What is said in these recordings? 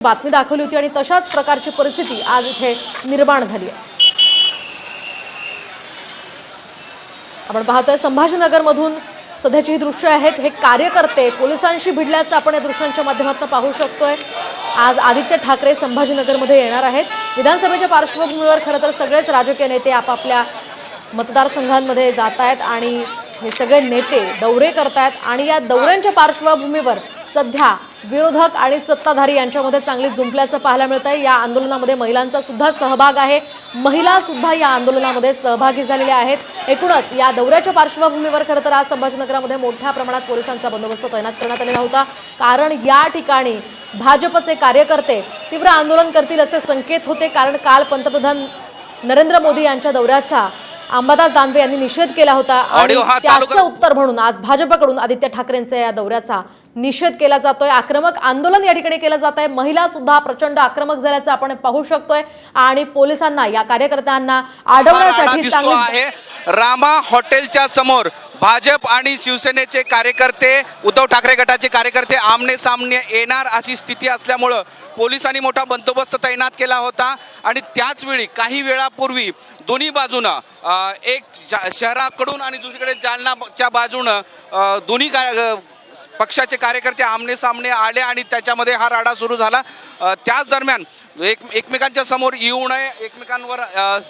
बातमी दाखवली होती आणि तशाच प्रकारची परिस्थिती आज इथे निर्माण झाली आहे. आपण पाहतोय संभाजीनगरमधून सध्याची ही दृश्य आहेत. हे कार्यकर्ते पोलिसांशी भिडल्याचं आपण या दृश्यांच्या माध्यमातून पाहू शकतोय. आज आदित्य ठाकरे संभाजीनगरमध्ये येणार आहेत. विधानसभेच्या पार्श्वभूमीवर खरं तर सगळेच राजकीय नेते आपापल्या मतदारसंघांमध्ये जात आहेत आणि हे सगळे नेते दौरे करतायत आणि या दौऱ्यांच्या पार्श्वभूमीवर सध्या विरोधक आणि सत्ताधारी यांच्यामध्ये चांगली जुंपल्याचं पाहायला मिळत आहे या आंदोलनामध्ये महिलांचा सुद्धा सहभाग आहे. महिला सुद्धा या आंदोलनामध्ये सहभागी झालेल्या आहेत. एकूणच या दौऱ्याच्या पार्श्वभूमीवर खरं तर आज संभाजीनगरामध्ये मोठ्या प्रमाणात पोलिसांचा बंदोबस्त तैनात करण्यात आलेला होता. कारण या ठिकाणी भाजपचे कार्यकर्ते तीव्र आंदोलन करतील असे संकेत होते. कारण काल पंतप्रधान नरेंद्र मोदी यांच्या दौऱ्याचा अंबादास दानवे यांनी निषेध केला होता. आणि त्याचं उत्तर म्हणून आज भाजपकडून आदित्य ठाकरेंच्या या दौऱ्याचा निषेध केला जातोय. आक्रमक आंदोलन या ठिकाणी केलं जात आहे महिला सुद्धा प्रचंड आक्रमक झाल्याचं आपण पाहू शकतोय. आणि पोलिसांना या कार्यकर्त्यांना अडवण्यासाठी चांगली रामा हॉटेलच्या समोर भाजप आणि शिवसेनेचे कार्यकर्ते उद्धव ठाकरे गटाचे कार्यकर्ते आमने सामने येणार अशी स्थिती असल्यामुळं पोलिसांनी मोठा बंदोबस्त तैनात केला होता. आणि त्याच वेळी काही वेळापूर्वी दोन्ही बाजूनं एक शहराकडून आणि दुसरीकडे जालनाच्या बाजूनं दोन्ही का- पक्षाचे कार्यकर्ते आमने सामने आले आणि त्याच्यामध्ये हा राडा सुरू झाला. त्याच दरम्यान एक एकमेकांच्या समोर येऊ नये एकमेकांवर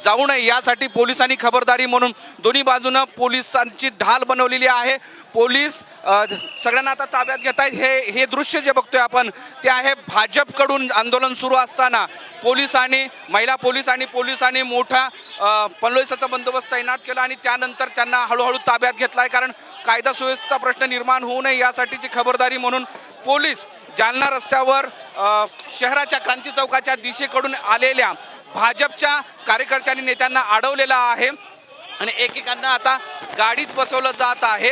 जाऊ नये यासाठी पोलिसांनी खबरदारी म्हणून दोन्ही बाजूनं पोलिसांची ढाल बनवलेली आहे. पोलीस सगळ्यांना आता ताब्यात घेत आहेत. हे हे दृश्य जे बघतोय आपण ते आहे भाजपकडून आंदोलन सुरू असताना. पोलिसांनी महिला पोलीस आणि पोलिसांनी मोठा पनलोईसाचा बंदोबस्त तैनात केला आणि त्यानंतर त्यांना हळूहळू ताब्यात घेतला आहे कारण कायदा सुव्यवस्थेचा प्रश्न निर्माण होऊ नये यासाठीची खबरदारी म्हणून पोलीस जालना रस्त्यावर शहराच्या क्रांती चौकाच्या दिशेकडून आलेल्या भाजपच्या कार्यकर्त्यांनी नेत्यांना अडवलेला आहे. आणि एकेकांना आता गाडीत बसवलं जात आहे.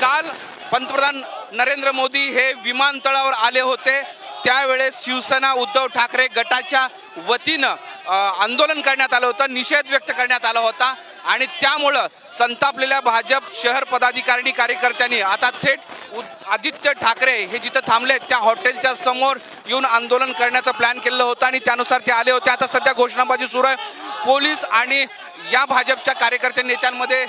काल पंतप्रधान नरेंद्र मोदी हे विमानतळावर आले होते. त्यावेळेस शिवसेना उद्धव ठाकरे गटाच्या वतीनं आंदोलन करण्यात आलं होतं निषेध व्यक्त करण्यात आला होता. आणि त्यामुळं संतापलेल्या भाजप शहर पदाधिकारी कार्यकर्त्यांनी आता थेट आदित्य ठाकरे हे जिथं थांबले त्या हॉटेलच्या समोर येऊन आंदोलन करण्याचा प्लॅन केलं होतं आणि त्यानुसार ते आले होते. आता सध्या घोषणाबाजी सुरू आहे. पोलीस आणि या भाजपच्या कार्यकर्ते नेत्यांमध्ये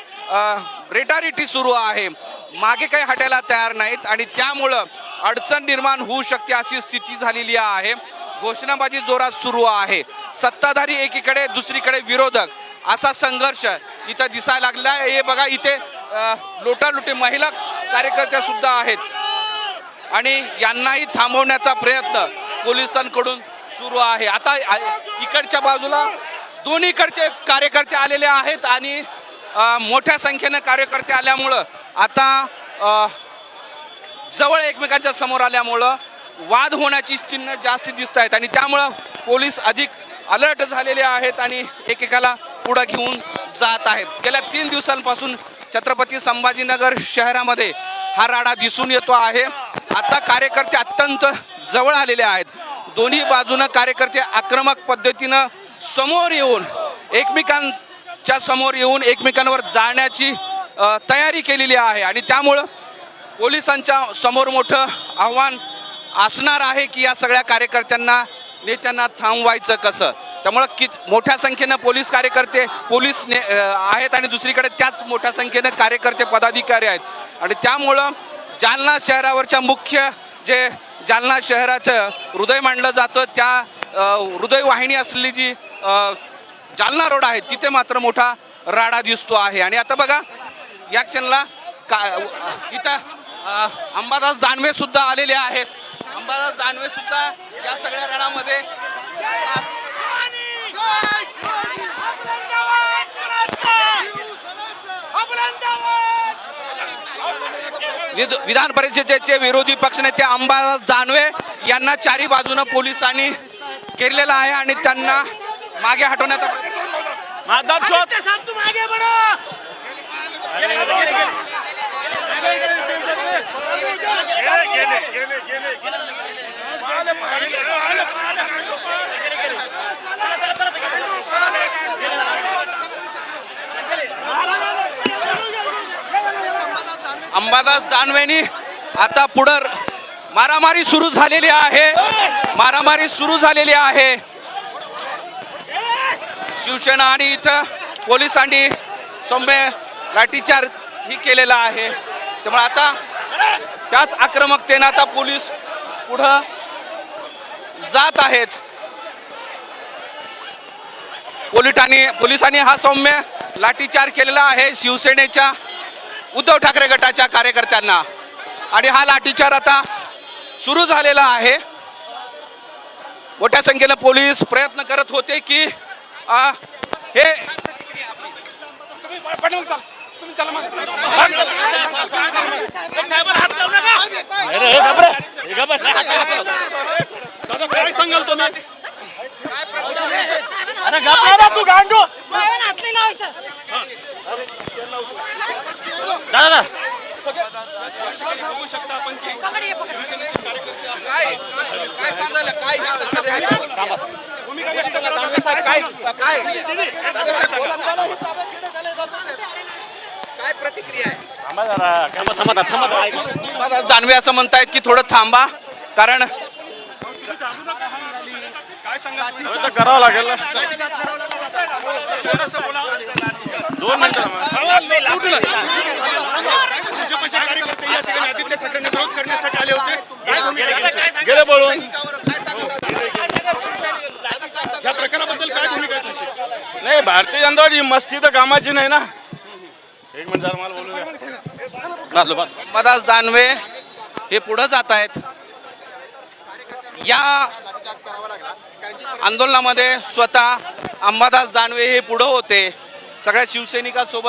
रेटारिटी सुरू आहे. मागे काही हटायला तयार नाहीत आणि त्यामुळं अडचण निर्माण होऊ शकते अशी स्थिती झालेली आहे. घोषणाबाजी जोरात सुरू आहे. सत्ताधारी एकीकडे दुसरीकडे विरोधक. असा संघर्ष इथं दिसायला लागला आहे. हे बघा इथे लोटालुटी महिला कार्यकर्त्या सुद्धा आहेत. आणि यांनाही थांबवण्याचा प्रयत्न पोलिसांकडून सुरू आहे. आता इकडच्या बाजूला दोन्हीकडचे कार्यकर्ते आलेले आहेत आणि मोठ्या संख्येनं कार्यकर्ते आल्यामुळं आता जवळ एकमेकांच्या समोर आल्यामुळं वाद होण्याची चिन्ह जास्त दिसत आहेत आणि त्यामुळं पोलीस अधिक अलर्ट झालेले आहेत आणि एकेकाला पुढं घेऊन जात आहेत. गेल्या तीन दिवसांपासून छत्रपती संभाजीनगर शहरामध्ये हा राडा दिसून येतो आहे. आता कार्यकर्ते अत्यंत जवळ आलेले आहेत. दोन्ही बाजूनं कार्यकर्ते आक्रमक पद्धतीनं समोर येऊन एकमेकांच्या समोर येऊन एकमेकांवर जाण्याची तयारी केलेली आहे. आणि त्यामुळं पोलिसांच्या समोर मोठं आव्हान असणार आहे की या सगळ्या कार्यकर्त्यांना नेत्यांना थांबवायचं कसं? त्यामुळं कि मोठ्या संख्येनं पोलीस कार्यकर्ते पोलीस ने आहेत आणि दुसरीकडे त्याच मोठ्या संख्येनं कार्यकर्ते पदाधिकारी आहेत. आणि त्यामुळं जालना शहरावरच्या मुख्य जे जालना शहराचं हृदय मानलं जातं त्या हृदयवाहिनी असलेली जी जालना रोड आहे तिथे मात्र मोठा राडा दिसतो आहे. आणि आता बघा या क्षणला का इथं अंबादास दानवे सुद्धा आलेले आहेत. अंबादास दानवे सुद्धा या सगळ्या रणामध्ये विध- विधान परिषदेचे विरोधी पक्षनेते अंबादास दानवे यांना चारी बाजूनं पोलिसांनी केलेलं आहे आणि त्यांना मागे हटवण्याचा अंबादास दानवेनी आता पुढं मारामारी सुरू झालेली आहे. मारामारी सुरू झालेली आहे. शिवसेना आणि इथं पोलिसांनी सौम्य लाठीचार ही केलेला आहे. त्यामुळे आता त्याच आक्रमकतेनं आता पोलीस पुढं जात आहेत. पोलिटांनी पोलिसांनी हा सौम्य लाठीचार केलेला आहे शिवसेनेच्या उद्धव ठाकरे गटाच्या कार्यकर्त्यांना. आणि हा लाठीचार आता सुरू झालेला आहे. मोठ्या संख्येनं पोलीस प्रयत्न करत होते की आ, हे. काय सांगाल तुम्ही अरे तू गांडू. दादा. बघू शकता आपण की काय? काय सांगायला? काय. काय काय काय प्रतिक्रिया आहे थांबा. जरा थांबा थांबा दानवे असं म्हणतायत की थोडं थांबा कारण काय सांगा करावं लागेल दोन मिनिटं भाजपचे कार्यकर्ते या ठिकाणी आदित्य ठाकरेंना विरोध करण्यासाठी आले होते काय भूमिका आहे त्यांची? गेले बोलून या प्रकाराबद्दल काय भूमिका आहे तुमची नाही भारतीय जनता पार्टी मस्ती तर कामाची नाही ना. एक मिनिट जरा मला बोलू द्या. मदास दानवे हे पुढे जात आहेत. या आंदोलनामध्ये स्वतः अंबादास दानवे हे पुढं होते. सगळ्या शिवसैनिकांसोबत